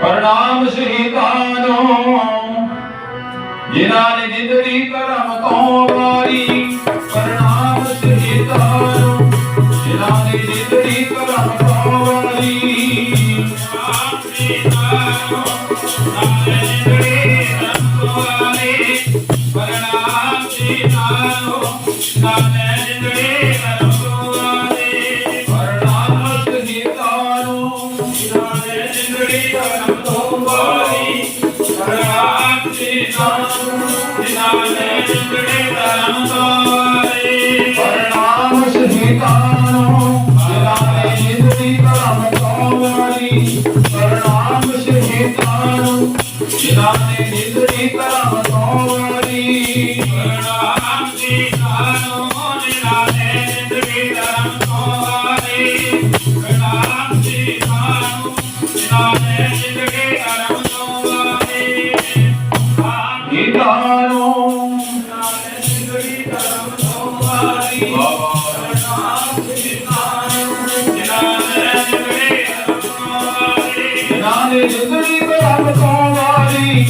ਪ੍ਰਣਾਮ ਸ਼ਹੀਦਾਨੋ ਜਿਨ੍ਹਾਂ ਨੇ ਜ਼ਿੰਦਗੀ ਕਰਮ ਤੋਂ ਵਾਰੀ, ਪ੍ਰਣਾਮ ਸ਼ਹੀਦਾਨੋ ਜਿਨ੍ਹਾਂ ਨੇ ਜ਼ਿੰਦਗੀ ਕਰਮ ਤੋਂ ਵਾਰੀ, ਪ੍ਰਣਾਮ ਜ਼ਿੰਦਗੀ ਕਰਮ ਤੋਂ ਵਾਰੀ ਕਰਮ ਤੋਂ ਵਾਰੀ ਪ੍ਰਣਾਮ ਸ਼ਹੀਦਾਨੋ ਜਿਨ੍ਹਾਂ ਜਿਨ੍ਹਾਂ ਨੇ ਜ਼ਿੰਦਗੀ ਕਰਮ ਤੋਂ ਵਾਰੀ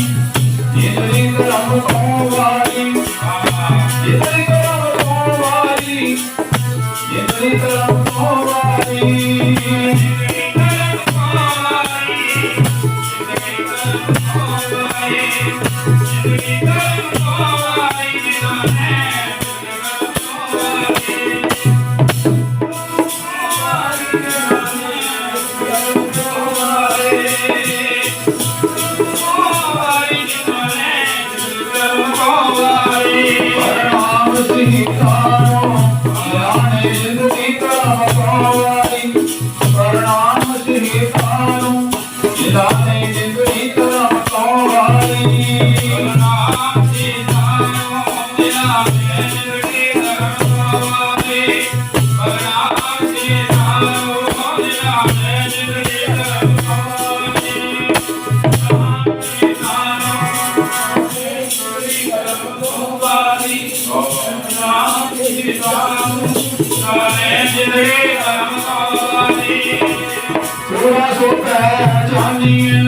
ਜ਼ਿੰਦਗੀ ਕਰਮ ਤੋਂ ਵਾਰੀ ਜ਼ਿੰਦਗੀ ਕਰਮ ਤੋਂ ਵਾਰੀ ਜ਼ਿੰਦਗੀ ਕਰਮ ਤੋਂ ਵਾਰੀ ਜ਼ਿੰਦਗੀ ਕਰਮ ਸੋਨਾ ਸੋ ਪੈ ਜਾਨੀ ਜੋ ਨਦੀ